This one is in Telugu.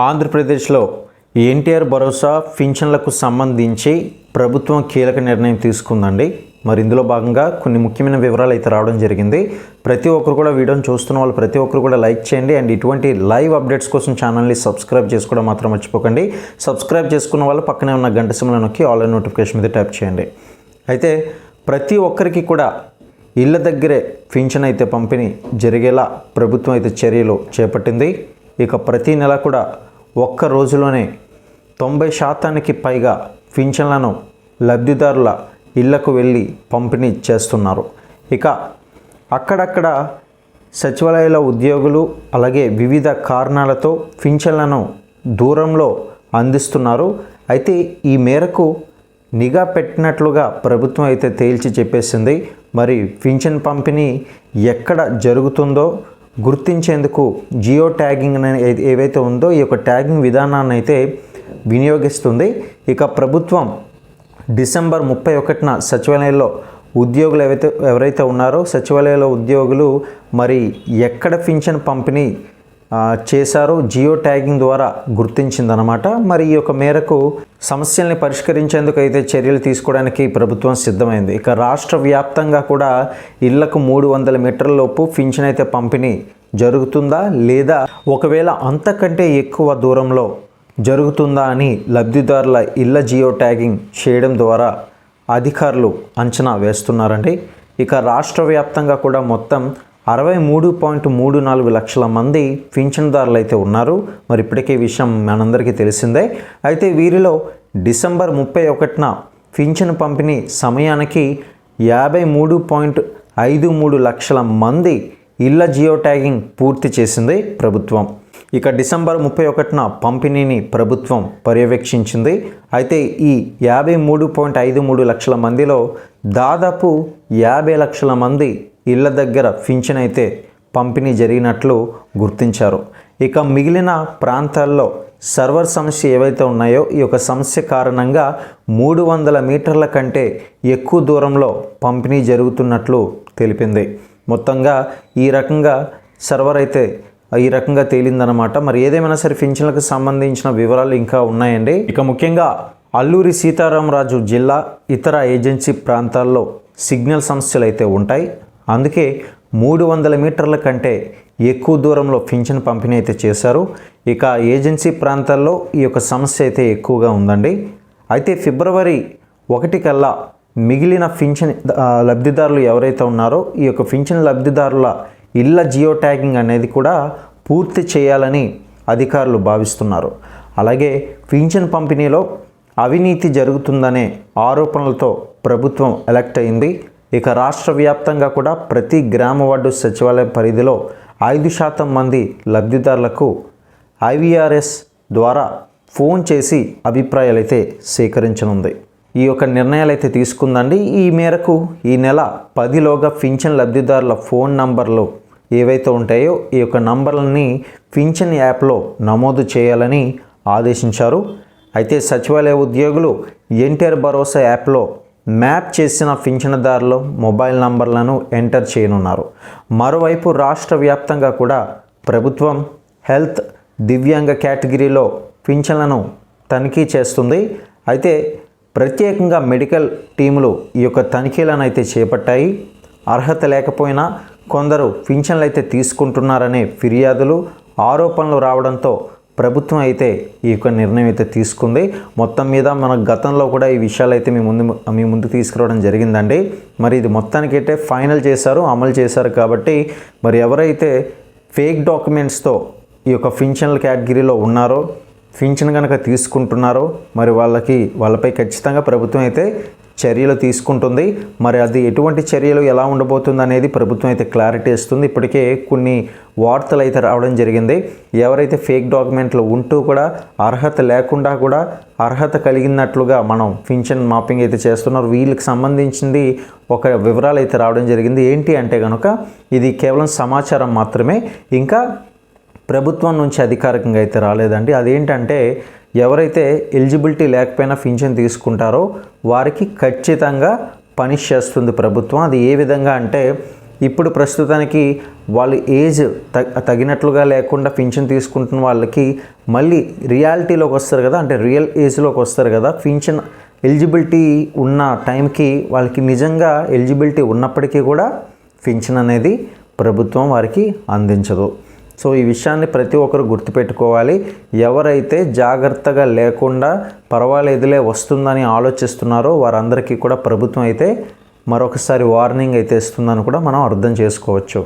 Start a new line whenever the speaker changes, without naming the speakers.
ఆంధ్రప్రదేశ్లో ఎన్టీఆర్ భరోసా పింఛన్లకు సంబంధించి ప్రభుత్వం కీలక నిర్ణయం తీసుకుందండి. మరి ఇందులో భాగంగా కొన్ని ముఖ్యమైన వివరాలు అయితే రావడం జరిగింది. ప్రతి ఒక్కరు కూడా వీడియోని చూస్తున్న వాళ్ళు ప్రతి ఒక్కరు కూడా లైక్ చేయండి. అండ్ ఇటువంటి లైవ్ అప్డేట్స్ కోసం ఛానల్ని సబ్స్క్రైబ్ చేసుకోవడం మాత్రం మర్చిపోకండి. సబ్స్క్రైబ్ చేసుకున్న వాళ్ళు పక్కనే ఉన్న గంట సిమ్లో నొక్కి ఆన్లైన్ నోటిఫికేషన్ మీద ట్యాప్ చేయండి. అయితే ప్రతి ఒక్కరికి కూడా ఇళ్ళ దగ్గరే పింఛన్ అయితే పంపిణీ జరిగేలా ప్రభుత్వం అయితే చర్యలు చేపట్టింది. ఇక ప్రతి నెల కూడా ఒక్క రోజులోనే తొంభై శాతానికి పైగా పింఛన్లను లబ్ధిదారుల ఇళ్ళకు వెళ్ళి పంపిణీ చేస్తున్నారు. ఇక అక్కడక్కడ సచివాలయాల ఉద్యోగులు అలాగే వివిధ కారణాలతో పింఛన్లను దూరంలో అందిస్తున్నారు. అయితే ఈ మేరకు నిఘా పెట్టినట్లుగా ప్రభుత్వం అయితే తేల్చి చెప్పేసింది. మరి పింఛన్ పంపిణీ ఎక్కడ జరుగుతుందో గుర్తించేందుకు జియో ట్యాగింగ్ ఏవైతే ఉందో ఈ యొక్క ట్యాగింగ్ విధానాన్ని అయితే వినియోగిస్తుంది. ఇక ప్రభుత్వం డిసెంబర్ ముప్పై ఒకటిన సచివాలయంలో ఉద్యోగులు ఎవరైతే ఎవరైతే ఉన్నారో సచివాలయంలో ఉద్యోగులు మరి ఎక్కడ పింఛన్ పంపిణీ చేశారో. జియో ట్యాగింగ్ ద్వారా గుర్తించిందనమాట మరి ఈ యొక్క మేరకు సమస్యల్ని పరిష్కరించేందుకు అయితే చర్యలు తీసుకోవడానికి ప్రభుత్వం సిద్ధమైంది. ఇక రాష్ట్ర వ్యాప్తంగా కూడా ఇళ్ళకు మూడు వందల మీటర్ల లోపు పింఛన్ అయితే పంపిణీ జరుగుతుందా? లేదా ఒకవేళ అంతకంటే ఎక్కువ దూరంలో జరుగుతుందా అని లబ్ధిదారుల ఇళ్ళ జియో ట్యాగింగ్ చేయడం ద్వారా అధికారులు అంచనా వేస్తున్నారండి. ఇక రాష్ట్ర వ్యాప్తంగా కూడా మొత్తం అరవై మూడు పాయింట్ మూడు నాలుగు లక్షల మంది పింఛన్దారులు అయితే ఉన్నారు. మరి ఇప్పటికే విషయం మనందరికీ తెలిసిందే. అయితే వీరిలో డిసెంబర్ ముప్పై ఒకటిన పింఛన్ పంపిణీ సమయానికి యాభై మూడు పాయింట్ ఐదు మూడు లక్షల మంది ఇళ్ళ జియో ట్యాగింగ్ పూర్తి చేసింది ప్రభుత్వం. ఇక డిసెంబర్ ముప్పై ఒకటిన పంపిణీని ప్రభుత్వం పర్యవేక్షించింది. అయితే ఈ యాభై మూడు పాయింట్ ఐదు మూడు లక్షల మందిలో దాదాపు యాభై లక్షల మంది ఇళ్ళ దగ్గర పింఛన్ అయితే పంపిణీ జరిగినట్లు గుర్తించారు. ఇక మిగిలిన ప్రాంతాల్లో సర్వర్ సమస్య ఏవైతే ఉన్నాయో ఈ యొక్క సమస్య కారణంగా మూడు వందల మీటర్ల కంటే ఎక్కువ దూరంలో పంపిణీ జరుగుతున్నట్లు తెలిపింది. మొత్తంగా ఈ రకంగా సర్వర్ అయితే ఈ రకంగా తేలిందనమాట మరి ఏదేమైనా సరే పింఛన్లకు సంబంధించిన వివరాలు ఇంకా ఉన్నాయండి. ఇక ముఖ్యంగా అల్లూరి సీతారామరాజు జిల్లా ఇతర ఏజెన్సీ ప్రాంతాల్లో సిగ్నల్ సమస్యలు అయితే ఉంటాయి. అందుకే మూడు వందల మీటర్ల కంటే ఎక్కువ దూరంలో పింఛన్ పంపిణీ అయితే చేశారు. ఇక ఏజెన్సీ ప్రాంతాల్లో ఈ యొక్క సమస్య అయితే ఎక్కువగా ఉందండి. అయితే ఫిబ్రవరి ఒకటి కల్లా మిగిలిన పింఛన్ లబ్ధిదారులు ఎవరైతే ఉన్నారో ఈ యొక్క పింఛన్ లబ్ధిదారుల ఇళ్ళ జియో ట్యాగింగ్ అనేది కూడా పూర్తి చేయాలని అధికారులు భావిస్తున్నారు. అలాగే పింఛన్ పంపిణీలో అవినీతి జరుగుతుందనే ఆరోపణలతో ప్రభుత్వం ఎలక్ట్ అయింది. ఇక రాష్ట్ర వ్యాప్తంగా కూడా ప్రతి గ్రామ వార్డు సచివాలయం పరిధిలో ఐదు శాతం మంది లబ్ధిదారులకు ఐవీఆర్ఎస్ ద్వారా ఫోన్ చేసి అభిప్రాయాలు అయితే సేకరించనుంది. ఈ యొక్క నిర్ణయాలు అయితే తీసుకుందండి. ఈ మేరకు ఈ నెల పదిలోగా పింఛన్ లబ్ధిదారుల ఫోన్ నంబర్లు ఏవైతే ఉంటాయో ఈ యొక్క నంబర్లని పింఛన్ యాప్లో నమోదు చేయాలని ఆదేశించారు. అయితే సచివాలయ ఉద్యోగులు ఎన్టీఆర్ భరోసా యాప్లో మ్యాప్ చేసిన పింఛనదారులు మొబైల్ నంబర్లను ఎంటర్ చేయనున్నారు. మరోవైపు రాష్ట్ర వ్యాప్తంగా కూడా ప్రభుత్వం హెల్త్ దివ్యాంగ కేటగిరీలో పింఛన్లను తనిఖీ చేస్తుంది. అయితే ప్రత్యేకంగా మెడికల్ టీములు ఈ యొక్క తనిఖీలను అయితే చేపట్టాయి. అర్హత లేకపోయినా కొందరు పింఛన్లు అయితే తీసుకుంటున్నారనే ఫిర్యాదులు ఆరోపణలు రావడంతో ప్రభుత్వం అయితే ఈ యొక్క నిర్ణయం అయితే తీసుకుంది. మొత్తం మీద మన గతంలో కూడా ఈ విషయాలు అయితే మీ ముందు మీ ముందు తీసుకురావడం జరిగిందండి. మరి ఇది మొత్తానికి అయితే ఫైనల్ చేశారు అమలు చేశారు కాబట్టి మరి ఎవరైతే ఫేక్ డాక్యుమెంట్స్తో ఈ యొక్క ఫిన్షనల్ కేటగిరీలో ఉన్నారో పింఛన్ కనుక తీసుకుంటున్నారో మరి వాళ్ళకి వాళ్ళపై ఖచ్చితంగా ప్రభుత్వం అయితే చర్యలు తీసుకుంటుంది. మరి అది ఎటువంటి చర్యలు ఎలా ఉండబోతుంది అనేది ప్రభుత్వం అయితే క్లారిటీ ఇస్తుంది. ఇప్పటికే కొన్ని వార్తలు అయితే రావడం జరిగింది. ఎవరైతే ఫేక్ డాక్యుమెంట్లు ఉంటూ కూడా అర్హత లేకుండా కూడా అర్హత కలిగినట్లుగా మనం పింఛన్ మాపింగ్ అయితే చేస్తున్నారు. వీళ్ళకి సంబంధించింది ఒక వివరాలు అయితే రావడం జరిగింది. ఏంటి అంటే కనుక ఇది కేవలం సమాచారం మాత్రమే. ఇంకా ప్రభుత్వం నుంచి అధికారికంగా అయితే రాలేదండి. అదేంటంటే ఎవరైతే ఎలిజిబిలిటీ లేకపోయినా పింఛన్ తీసుకుంటారో వారికి ఖచ్చితంగా పనిష్ చేస్తుంది ప్రభుత్వం. అది ఏ విధంగా అంటే ఇప్పుడు ప్రస్తుతానికి వాళ్ళు ఏజ్ త- తగినట్లుగా లేకుండా పింఛన్ తీసుకుంటున్న వాళ్ళకి మళ్ళీ రియాలిటీలోకి వస్తారు కదా అంటే రియల్ ఏజ్లోకి వస్తారు కదా పింఛన్ ఎలిజిబిలిటీ ఉన్న టైంకి వాళ్ళకి నిజంగా ఎలిజిబిలిటీ ఉన్నప్పటికీ కూడా పింఛన్ అనేది ప్రభుత్వం వారికి అందించదు. సో ఈ విషయాన్ని ప్రతి ఒక్కరు గుర్తుపెట్టుకోవాలి. ఎవరైతే జాగ్రత్తగా లేకుండా పర్వాలేదులే వస్తుందని ఆలోచిస్తున్నారో వారందరికీ కూడా ప్రభుత్వం అయితే మరొకసారి వార్నింగ్ అయితే ఇస్తుందని కూడా మనం అర్థం చేసుకోవచ్చు.